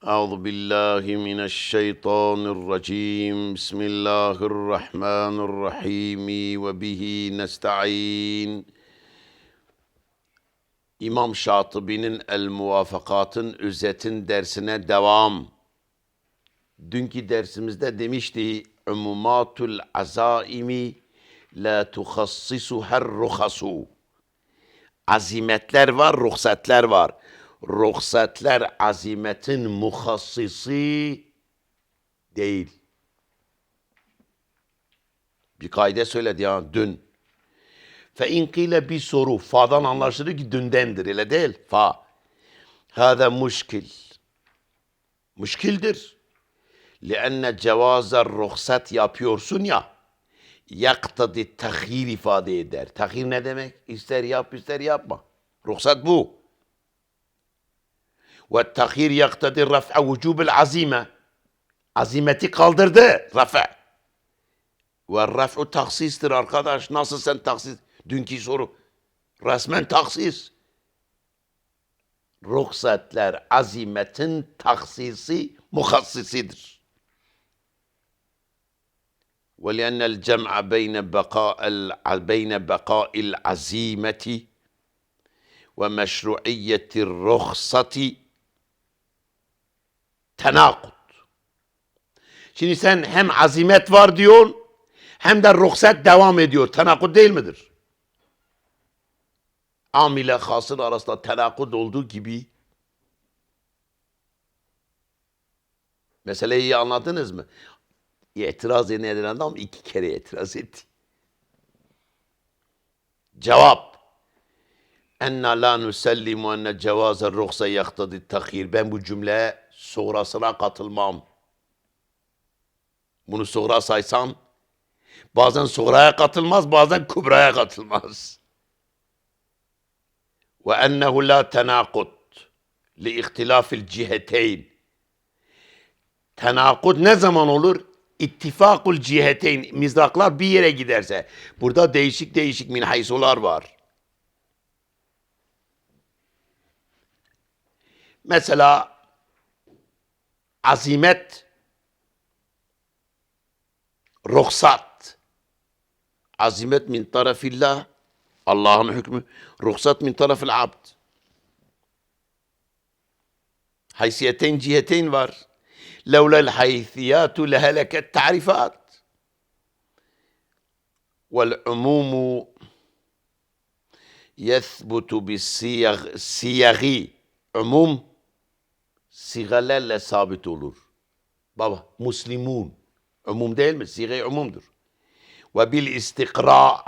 أعوذ بالله من الشيطان الرجيم بسم الله الرحمن الرحيم وبه نستعين İmam Şatıbi'nin El Muvafakat'ın özetin dersine devam. Dünkü dersimizde demişti Umumatul azaimi la tuhassisu her ruhasu. Azimetler var, ruhsatler var. Ruhsatler azimetin muhassisi değil. Bir kaide söyledi ya dün. Fe in kile bir soru. Fa'dan anlaşılır ki dündendir. Öyle değil. Fa. Hâze muşkil. Muşkildir. Lianne cevazer ruhsat yapıyorsun ya. Yaktadi tahir ifade eder. Tahir ne demek? İster yap ister yapma. Ruhsat bu. والتأخير يقتضي رفع وجوب العزيمة. عزيمتي قالدر ده رفع. والرفع تخصيص در arkadaş nasıl سن تخصيص. dünkü soru resmen تخصيص. ruhsatlar azimetin taksisi muhassisidir. ولأن الجمع بين بقاء ال... بين بقاء العزيمة ومشروعية الرخصة tenakut. Şimdi sen hem azimet var diyorsun hem de ruhsat devam ediyor. Tenakut değil midir? Am ile hasıl arasında tenakut olduğu gibi meseleyi iyi anladınız mı? İtiraz eden adam iki kere itiraz etti. Cevap. Enna la nusellimu enne cevaze ruhsa yaktadi takhir. Ben bu cümleye sonrasına katılmam. Bunu sonra saysan bazen sonraya katılmaz bazen kubraya katılmaz. Ve ennehu la tenakut li ihtilafil ciheteyn. Tenakut ne zaman olur? İttifakul ciheteyn. Mizraklar bir yere giderse. Burada değişik değişik minhaysular var. Mesela عزيمات رخصات. عزيمات من طرف الله. اللهم حكمه. رخصات من طرف العبد. حيثيتين جهتين بار لولا الحيثيات لهلكت تعريفات. والعموم يثبت بالصيغ الصياغي عموم sigalerle sabit olur. Baba, muslimun. Umum değil mi? Sige umumdur. Ve bil istikra.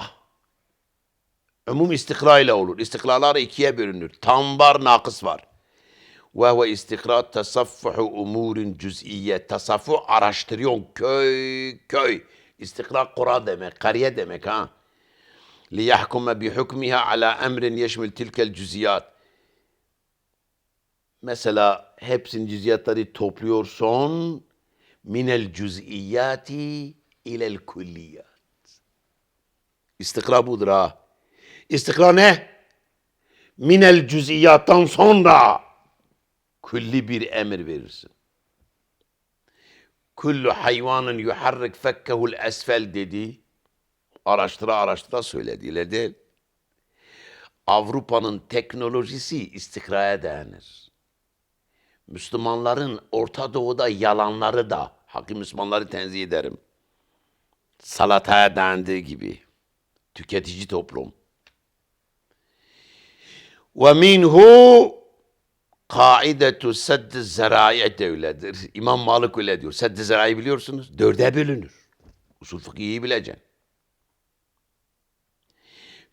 Umum istikra ile olur. İstikralar ikiye bölünür. Tam var, nakıs var. Ve huve istikra tasaffuhu umurin cüz'iyye. Tasaffu araştırıyorsun. Köy, köy. İstikra kura demek, kariye demek ha. Liyahkume bi hukmiha ala emrin yeşmil tilkel cüziyat. Mesela hepsinin cüziyatları topluyorsun. Minel cüz'iyati ilel kulliyat. İstikra budur ha. İstikra ne? Minel cüz'iyattan sonra külli bir emir verirsin. Kullu hayvanın yuharrik fekkehul esfel dedi. Araştıra araştıra söyledi. Öyle değil. Avrupa'nın teknolojisi istikraya dayanır. Müslümanların Orta Doğu'da yalanları da, hakim Müslümanları tenzih ederim. Salataya dayandığı gibi. Tüketici toplum. Ve minhu kaidetu seddi zerai de. İmam Malik öyle diyor. Seddi zerai biliyorsunuz. Dörde bölünür. Usul fıkhı iyi bileceksin.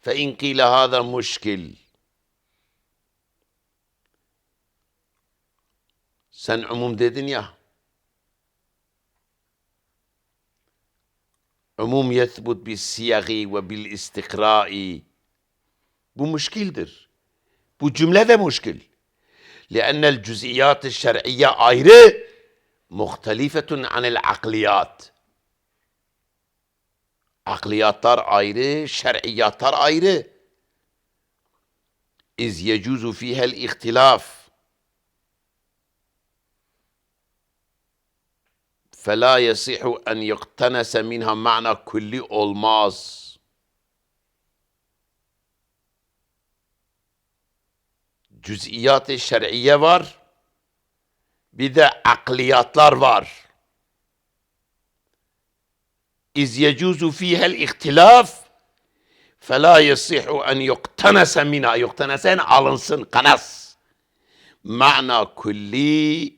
Fe in kile hâzâ muşkil. Sen umum dedin ya. Umum yethbut bis siyagi ve bil istikrai. Bu muşkildir. Bu cümle de muşkil. لأن الجزئيات الشرعية ayrı muhtelifetun anil akliyat. Akliyatlar ayrı, şer'iyatlar ayrı. İz yecuzu fihel ihtilaf. فَلَا يَصِحُ اَنْ يُقْتَنَسَ minha mana kulli olmaz. Cüz'iyat-ı şer'iye var. Bir de akliyatlar var. İz yecuzu fihel ihtilaf فَلَا يَصِحُ اَنْ يُقْتَنَسَ minha Yuktanesen alınsın, kanas. Mana kulli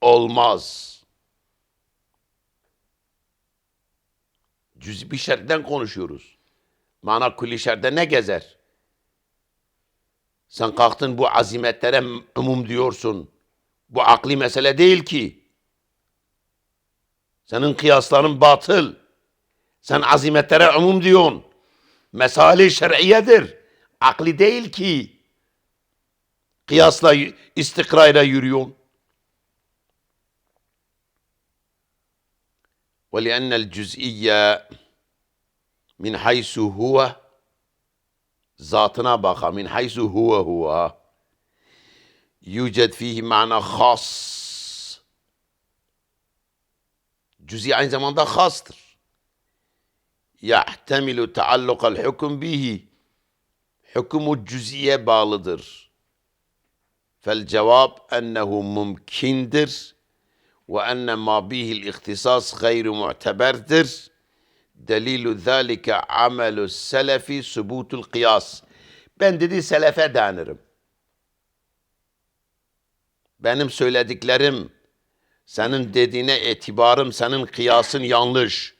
olmaz. Cüz bir şerden konuşuyoruz. Mana kulli şerde ne gezer? Sen kalktın bu azimetlere umum diyorsun. Bu akli mesele değil ki. Senin kıyasların batıl. Sen azimetlere umum diyorsun. Mesali şer'iyedir. Akli değil ki. Kıyasla, istikrayla yürüyorsun. ولأن الجزئية من حيث هو ذاتنا باخا من حيث هو هو. يوجد فيه معنى خاص. جزي عين زمان ده خاص يحتمل تعلق الحكم به. حكم الجزية بالدر. فالجواب أنه ممكن در وأن ما به الاختصاص غير معتبر در. Delilu zâlike amelü selefi subutul kıyas. Ben dedi selefe denirim. Benim söylediklerim, senin dediğine etibarım, senin kıyasın yanlış.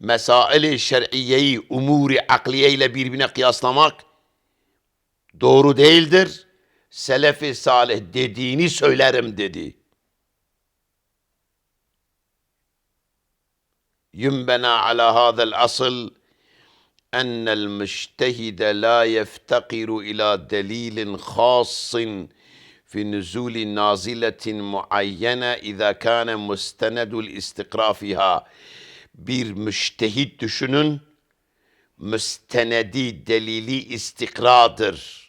Mesaili şer'iyeyi, umuri akliye ile birbirine kıyaslamak doğru değildir. Selefi salih dediğini söylerim dedi. ينبنى على هذا الأصل أن المجتهد لا يفتقر إلى دليل خاص في نزول نازلة معينة إذا كان مستند الاستقراء فيها bir müştehit düşünün müstenedi delili istikradır.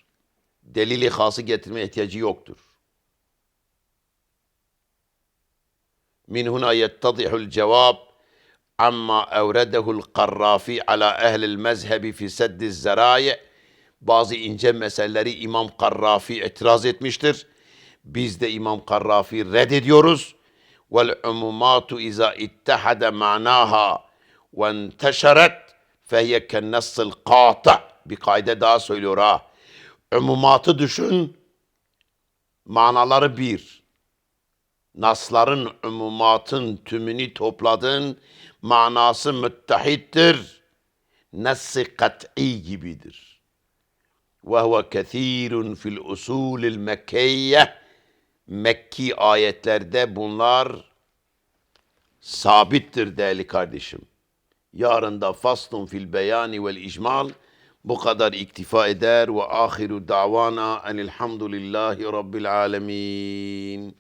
Delili hası getirmeye ihtiyacı yoktur. Min huna yettadihul cevap amma evredehu'l Karrafi ala ehlil mezhebi fi seddiz zeraye bazı ince meseleleri İmam Karrafi itiraz etmiştir. Biz de İmam Karrafi reddediyoruz. Vel umumatu iza ittehade manaha ve enteşeret fehiye kennasıl kata. Bir kaide daha söylüyor ha. Umumatı düşün. Manaları bir. Nasların umumatın tümünü topladın manası müttehittir. Nassı kat'i gibidir. Ve huve kethirun fil usulil mekkiyye. Mekki ayetlerde bunlar sabittir değerli kardeşim. Yarın da faslun fil beyani vel icmal bu kadar iktifa eder ve ahiru davana enilhamdülillahi rabbil alemin.